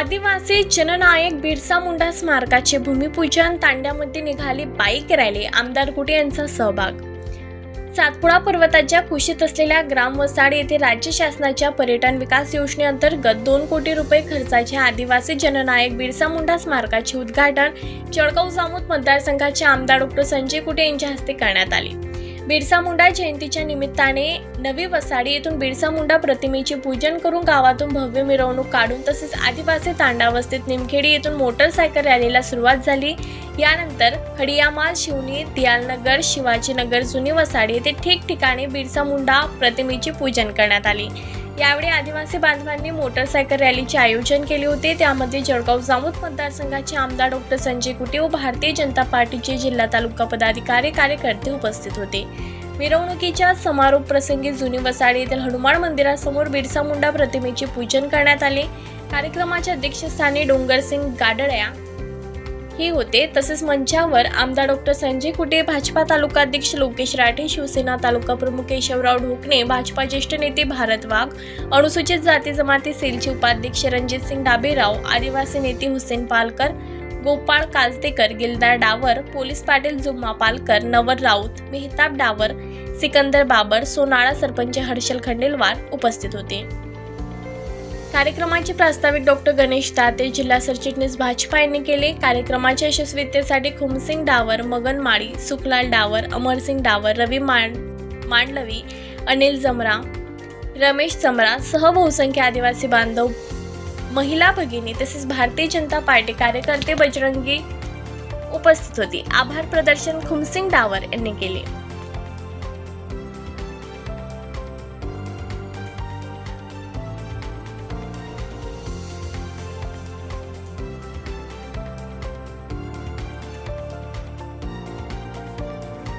आदिवासी जननायक बिरसा मुंडा स्मारकाचे भूमिपूजन तांड्यामध्ये निघाली बाईक रॅली. आमदार कुटे यांचा सहभाग. सातपुडा पर्वताच्या कुशीत असलेल्या ग्रामवसाड येथे राज्य शासनाच्या पर्यटन विकास योजनेअंतर्गत दोन कोटी रुपये खर्चाचे आदिवासी जननायक बिरसा मुंडा स्मारकाचे उद्घाटन जळगाव जामोद मतदारसंघाचे आमदार डॉक्टर संजय कुटे यांच्या हस्ते करण्यात आले. बिरसा मुंडा जयंतीच्या निमित्ताने नवी वसाडी येथून बिरसा मुंडा प्रतिमेचे पूजन करून गावातून भव्य मिरवणूक काढून तसेच आदिवासी तांडावस्थेत निमखेडी येथून मोटरसायकल रॅलीला सुरुवात झाली. यानंतर खडियामाल शिवणी दियालनगर शिवाजीनगर जुनी वसाडी येथे ठिकठिकाणी बिरसा मुंडा प्रतिमेचे पूजन करण्यात आले. यावेळी आदिवासी बांधवांनी मोटरसायकल रॅलीचे आयोजन केले होते. त्यामध्ये जळगाव जामोद मतदारसंघाचे आमदार डॉक्टर संजय कुटे व भारतीय जनता पार्टीचे जिल्हा तालुका पदाधिकारी कार्यकर्ते उपस्थित होते. मिरवणुकीच्या समारोप प्रसंगी जुनी वसाडी येथील हनुमान मंदिरासमोर बिरसा मुंडा प्रतिमेचे पूजन करण्यात आले. कार्यक्रमाच्या अध्यक्षस्थानी डोंगरसिंग गाडळ्या हे होते. तसेच मंचावर आमदार डॉक्टर संजय कुटे भाजपा तालुकाध्यक्ष लोकेश राठे शिवसेना तालुका प्रमुख केशवराव ढोकणे भाजपा ज्येष्ठ नेते भारत वाघ अनुसूचित जाती जमाती सेलचे उपाध्यक्ष रणजित सिंग डाबेराव आदिवासी नेते हुसेन पालकर गोपाळ काजतेकर गिलदार डावर पोलीस पाटील जुम्मा पालकर नवर राऊत मेहताब डावर सिकंदर बाबर सोनाळा सरपंच हर्षल खंडेलवार उपस्थित होते. कार्यक्रमाचे प्रास्ताविक डॉक्टर गणेश दाते जिल्हा सरचिटणीस भाजपा यांनी केले. कार्यक्रमाच्या यशस्वीतेसाठी खुमसिंग डावर मगन माळी सुखलाल डावर अमरसिंग डावर रवी मांड मांडलवी अनिल जमरा रमेश चमरा सह बहुसंख्य आदिवासी बांधव महिला भगिनी तसेच भारतीय जनता पार्टी कार्यकर्ते बजरंगी उपस्थित होती. आभार प्रदर्शन खुमसिंग डावर यांनी केले.